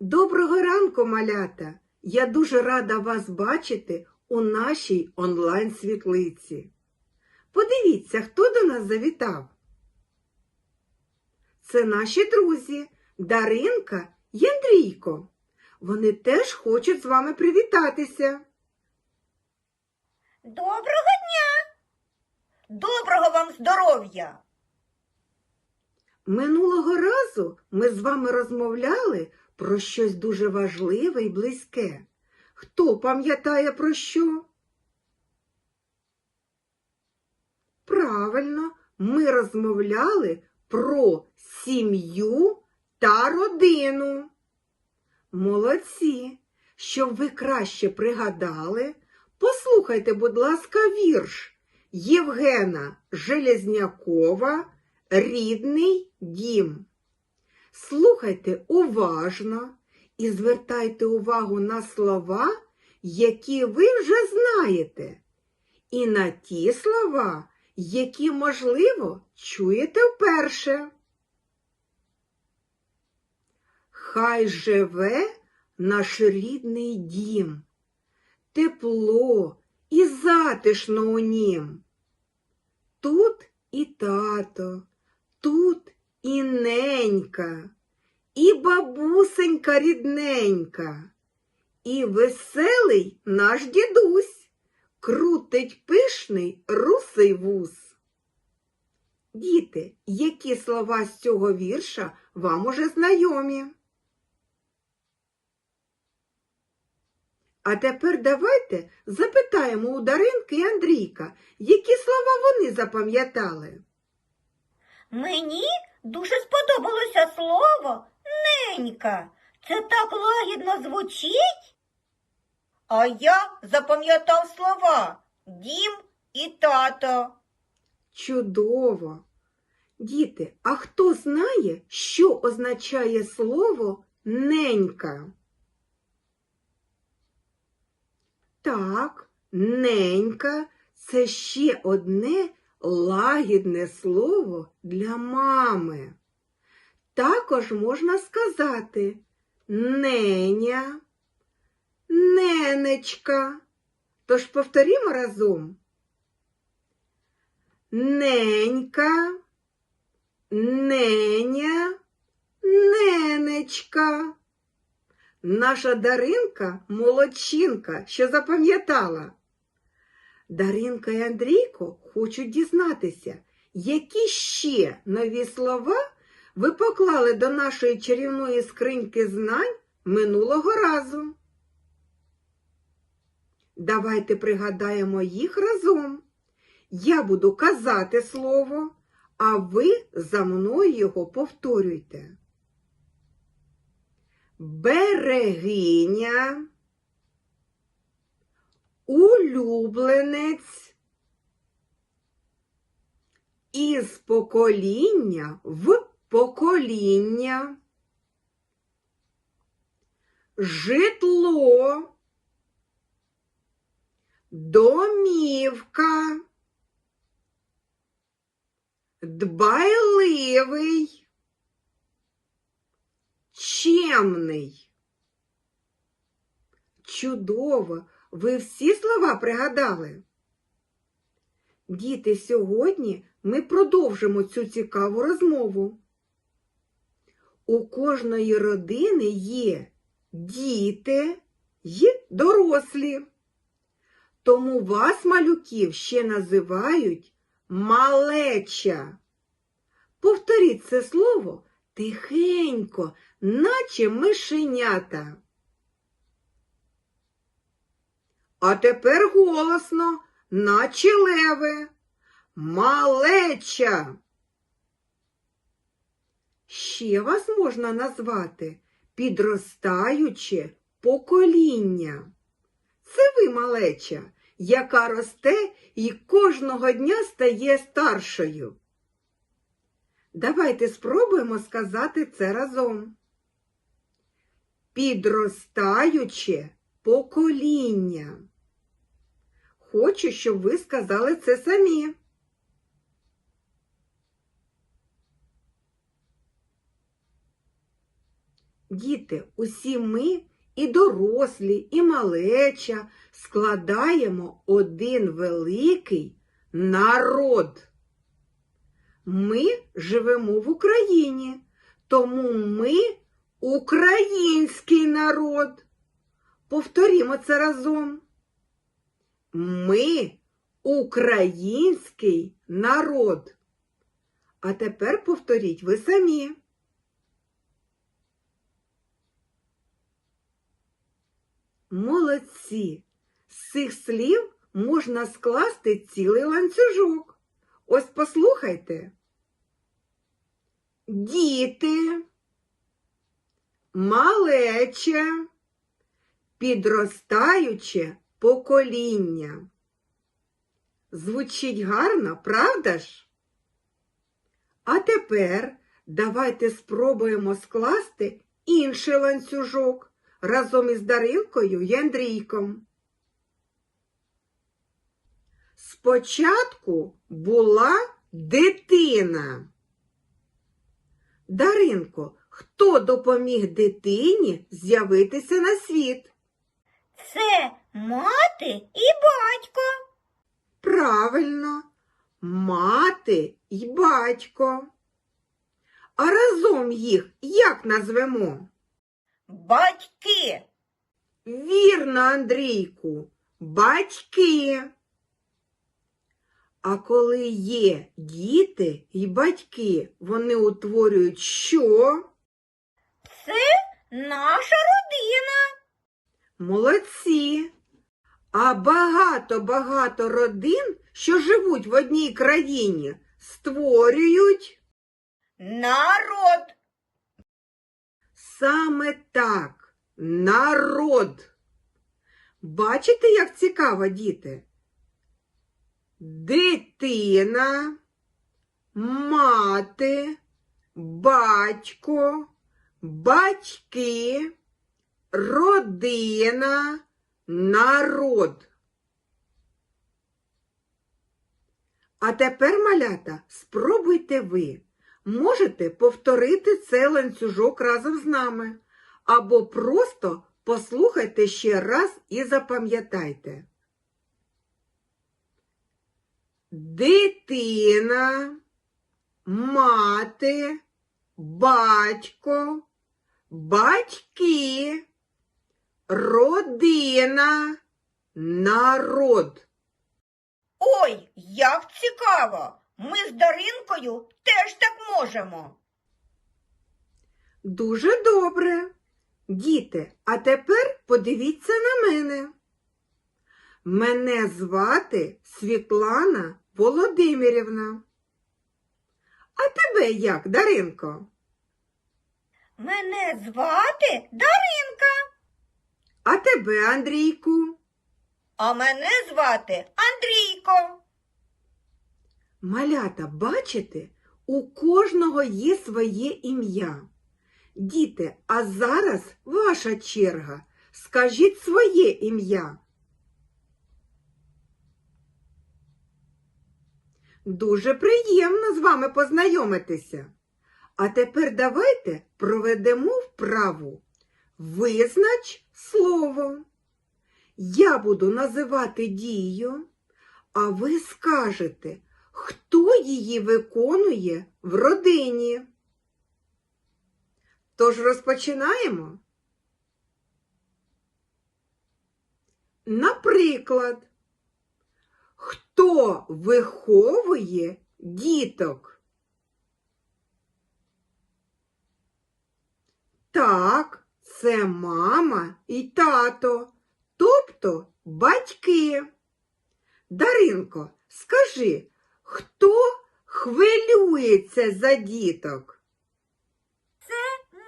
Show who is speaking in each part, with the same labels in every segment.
Speaker 1: Доброго ранку, малята! Я дуже рада вас бачити у нашій онлайн-світлиці. Подивіться, хто до нас завітав. Це наші друзі Даринка і Андрійко. Вони теж хочуть з вами привітатися.
Speaker 2: Доброго дня! Доброго вам здоров'я!
Speaker 1: Минулого разу ми з вами розмовляли про щось дуже важливе і близьке. Хто пам'ятає про що? Правильно, ми розмовляли про сім'ю та родину. Молодці! Щоб ви краще пригадали, послухайте, будь ласка, вірш Євгена Железнякова Рідний дім. Слухайте уважно і звертайте увагу на слова, які ви вже знаєте, і на ті слова, які, можливо, чуєте вперше. Хай живе наш рідний дім, тепло і затишно у нім. Тут і тато, тут і ненька, і бабусенька рідненька, і веселий наш дідусь крутить пишний русий вус. Діти, які слова з цього вірша вам уже знайомі? А тепер давайте запитаємо у Даринки і Андрійка, які слова вони запам'ятали.
Speaker 2: Мені дуже сподобалося слово ненька. Це так лагідно звучить. А я запам'ятав слова дім і тато.
Speaker 1: Чудово! Діти, а хто знає, що означає слово ненька? Так, ненька це ще одне лагідне слово для мами. Також можна сказати неня, ненечка. Тож повторімо разом. Ненька, неня, ненечка. Наша Даринка молодчинка, що запам'ятала. Даринка і Андрійко хочуть дізнатися, які ще нові слова ви поклали до нашої чарівної скриньки знань минулого разу. Давайте пригадаємо їх разом. Я буду казати слово, а ви за мною його повторюйте. Берегиня, улюбленець, із покоління в покоління, житло, домівка, дбайливий, чемний. Чудово! Ви всі слова пригадали? Діти, сьогодні ми продовжимо цю цікаву розмову. У кожної родини є діти й дорослі. Тому вас, малюків, ще називають малеча. Повторіть це слово тихенько, наче мишенята. А тепер голосно, наче леве. Малеча. Ще вас можна назвати підростаюче покоління. Це ви малеча, яка росте і кожного дня стає старшою. Давайте спробуємо сказати це разом. Підростаюче покоління. Хочу, щоб ви сказали це самі. Діти, усі ми, і дорослі, і малеча, складаємо один великий народ. Ми живемо в Україні, тому ми український народ. Повторімо це разом. Ми український народ. А тепер повторіть ви самі. Молодці! З цих слів можна скласти цілий ланцюжок. Ось послухайте. Діти, малече, підростаюче покоління. Звучить гарно, правда ж? А тепер давайте спробуємо скласти інший ланцюжок разом із Даринкою і Андрійком. Спочатку була дитина. Даринко, хто допоміг дитині з'явитися на світ?
Speaker 2: Це мати і батько.
Speaker 1: Правильно, мати й батько. А разом їх як назвемо?
Speaker 2: Батьки.
Speaker 1: Вірно, Андрійку, батьки. А коли є діти й батьки, вони утворюють що?
Speaker 2: Це наша родина.
Speaker 1: Молодці. А багато-багато родин, що живуть в одній країні, створюють
Speaker 2: Народ.
Speaker 1: саме так народ. Бачите, як цікаво, діти? Дитина, мати, батько, батьки, родина, народ. А тепер, малята, спробуйте ви. Можете повторити цей ланцюжок разом з нами. Або просто послухайте ще раз і запам'ятайте. Дитина, мати, батько, батьки, родина, народ.
Speaker 2: Ой, як цікаво! Ми з Даринкою теж так можемо.
Speaker 1: Дуже добре. Діти, а тепер подивіться на мене. Мене звати Світлана Володимирівна. А тебе як, Даринко?
Speaker 2: Мене звати Даринка,
Speaker 1: А тебе, Андрійку?
Speaker 2: а мене звати Андрійко.
Speaker 1: Малята, бачите, у кожного є своє ім'я. Діти, а зараз ваша черга. Скажіть своє ім'я. Дуже приємно з вами познайомитися. А тепер давайте проведемо вправу. Визнач слово. Я буду називати дію, а ви скажете, хто її виконує в родині. Тож розпочинаємо. Наприклад, хто виховує діток? Так, це мама і тато, тобто батьки. Даринко, скажи, хто хвилюється за діток?
Speaker 2: Це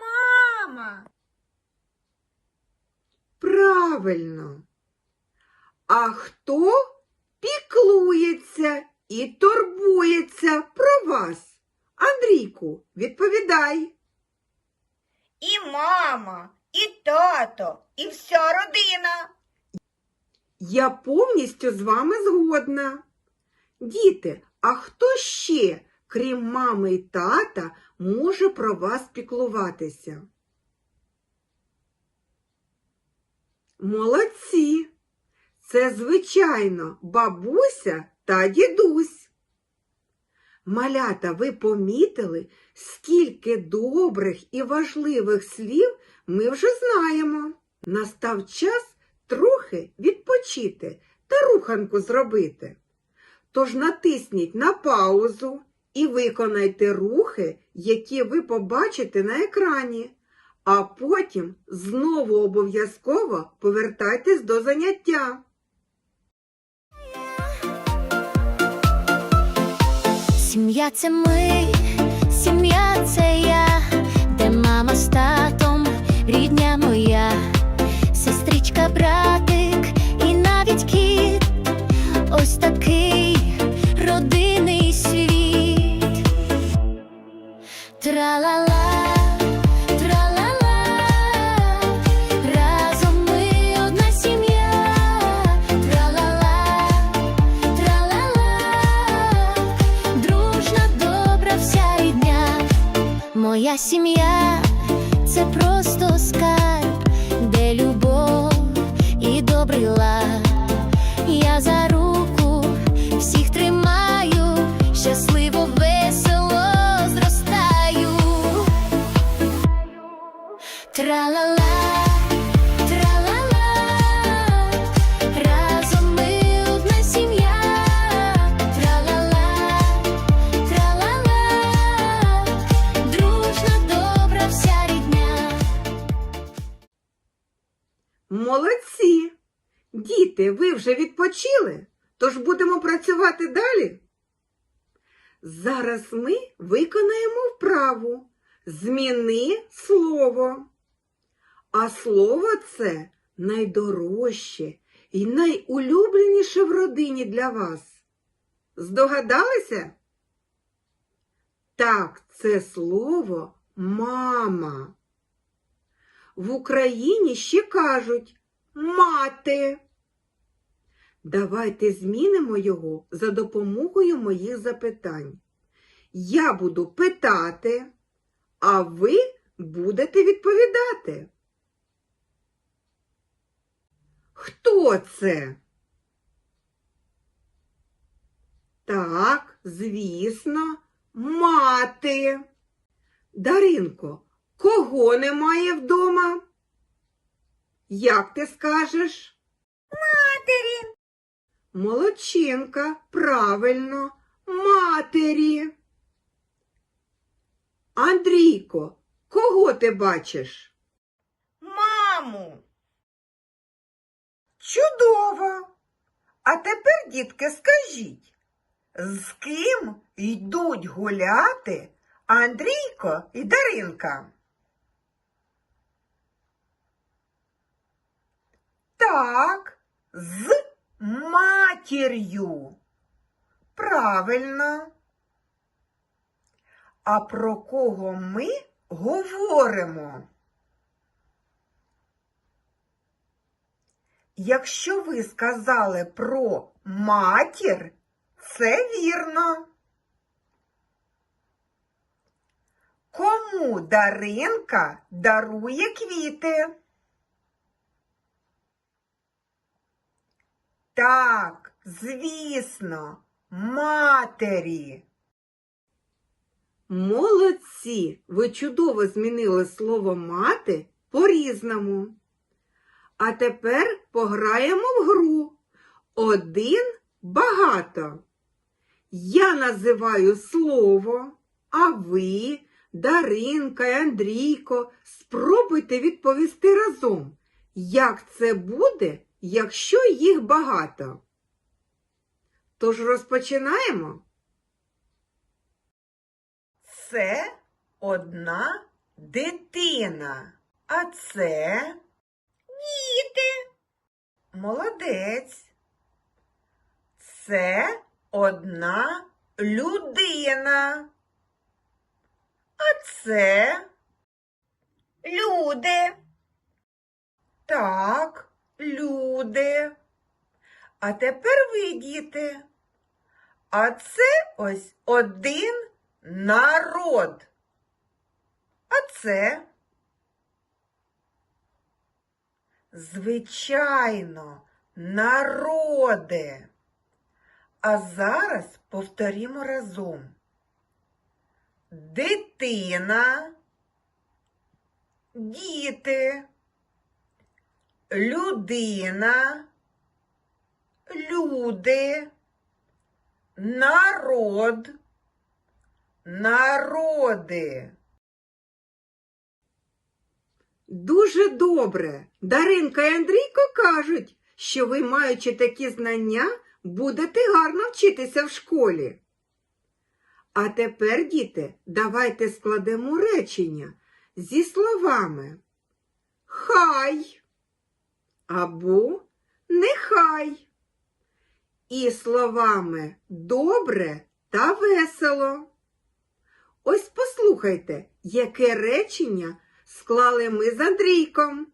Speaker 2: Мама.
Speaker 1: Правильно. А хто піклується і турбується про вас? Андрійку, відповідай.
Speaker 2: І мама, і тато, і вся родина.
Speaker 1: Я повністю з вами згодна. Діти, а хто ще, крім мами і тата, може про вас піклуватися? Молодці. Це, звичайно, бабуся та дідусь. Малята, ви помітили, скільки добрих і важливих слів ми вже знаємо. Настав час трохи відпочити та руханку зробити. Тож натисніть на паузу і виконайте рухи, які ви побачите на екрані. А потім знову обов'язково повертайтесь до заняття.
Speaker 3: Сім'я це ми, сім'я це я, де мама татом, рідня моя, сестричка, братик Тра-ла-ла, разом ми сім'я. Тра-ла-ла, дружна, добра вся рідня.
Speaker 1: Молодці! Діти, ви вже відпочили? Тож будемо працювати далі. Зараз ми виконаємо вправу Зміни слово. А слово це найдорожче і найулюбленіше в родині для вас. Здогадалися? Так, це слово мама. В Україні ще кажуть мати. Давайте змінимо його за допомогою моїх запитань. Я буду питати, а ви будете відповідати. Хто це? Так, звісно, мати. Даринко, кого немає вдома? Як ти скажеш?
Speaker 2: Матері.
Speaker 1: Молодчинка, правильно, матері. Андрійко, кого ти бачиш?
Speaker 2: Маму.
Speaker 1: Чудово. А тепер, дітки, скажіть, з ким йдуть гуляти Андрійко і Даринка? Так, з матір'ю. Правильно. А про кого ми говоримо? Якщо ви сказали про матір, це вірно. Кому Даринка дарує квіти? Так, звісно, матері. Молодці! Ви чудово змінили слово мати по-різному. А тепер пограємо в гру. Один багато. Я називаю слово, а ви, Даринка і Андрійко, спробуйте відповісти разом, як це буде, якщо їх багато. Тож розпочинаємо. Це одна дитина, а це
Speaker 2: Діти.
Speaker 1: Молодець. Це одна людина. А це
Speaker 2: Люди.
Speaker 1: так, люди. А тепер ви, діти. А це ось один народ. А це Звичайно, народи. А зараз повторімо разом. Дитина, діти, людина, люди, народ, народи. Дуже добре. Даринка і Андрійко кажуть, що ви, маючи такі знання, будете гарно вчитися в школі. А тепер, діти, давайте складемо речення зі словами хай або нехай. І словами добре та весело. Ось послухайте, яке речення склали ми з Андрійком.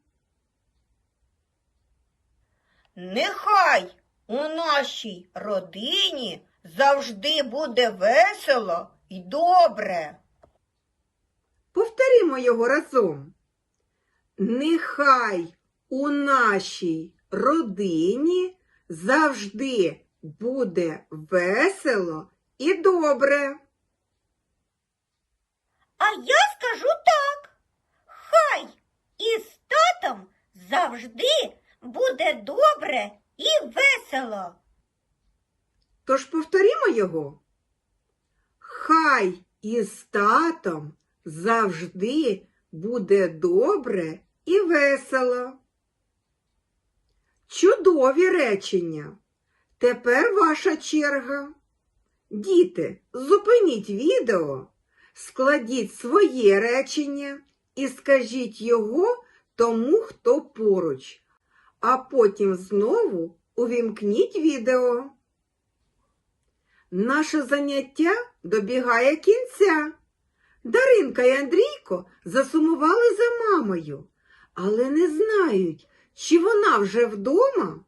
Speaker 2: Нехай у нашій родині завжди буде весело і добре.
Speaker 1: Повторімо його разом. Нехай у нашій родині завжди буде весело і добре.
Speaker 2: А я скажу так. Хай із татом завжди буде добре і весело.
Speaker 1: Тож повторімо його. Хай із татом завжди буде добре і весело. Чудові речення. Тепер ваша черга. Діти, зупиніть відео, складіть своє речення і скажіть його тому, хто поруч, а потім знову увімкніть відео. Наше заняття добігає кінця. Даринка і Андрійко засумували за мамою, але не знають, чи вона вже вдома.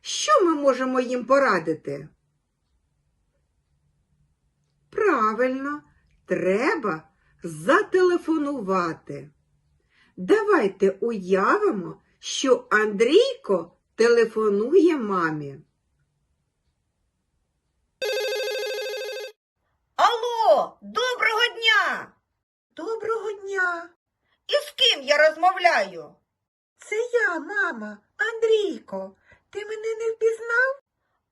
Speaker 1: Що ми можемо їм порадити? Правильно, треба зателефонувати. Давайте уявимо, що Андрійко телефонує мамі.
Speaker 2: Алло, доброго дня!
Speaker 1: Доброго дня!
Speaker 2: І з ким я розмовляю?
Speaker 1: Це я, мама, Андрійко. Ти мене не впізнав?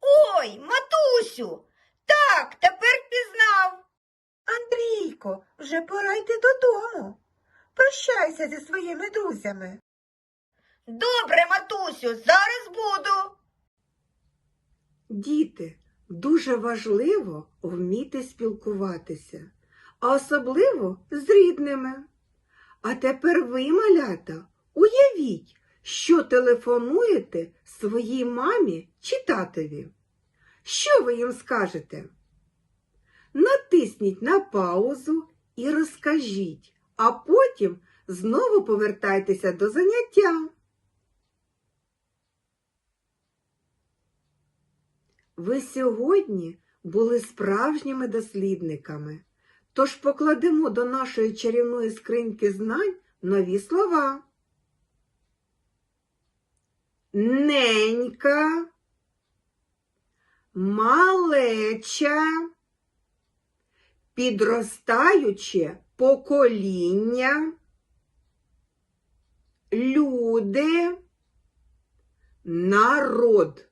Speaker 2: Ой, матусю! Так, тепер пізнав.
Speaker 1: Андрійко, вже пора йти додому. Прощайся зі своїми друзями.
Speaker 2: Добре, матусю, зараз буду.
Speaker 1: Діти, дуже важливо вміти спілкуватися, а особливо з рідними. А тепер ви, малята, уявіть, що телефонуєте своїй мамі чи татові. Що ви їм скажете? Натисніть на паузу і розкажіть, а потім знову повертайтеся до заняття. Ви сьогодні були справжніми дослідниками, тож покладемо до нашої чарівної скриньки знань нові слова. Ненька, малеча, підростаюче покоління, люди, народ.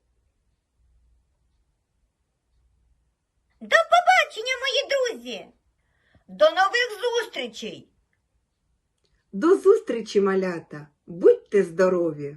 Speaker 2: До побачення, мої друзі. До нових зустрічей.
Speaker 1: До зустрічі, малята! Будьте здорові!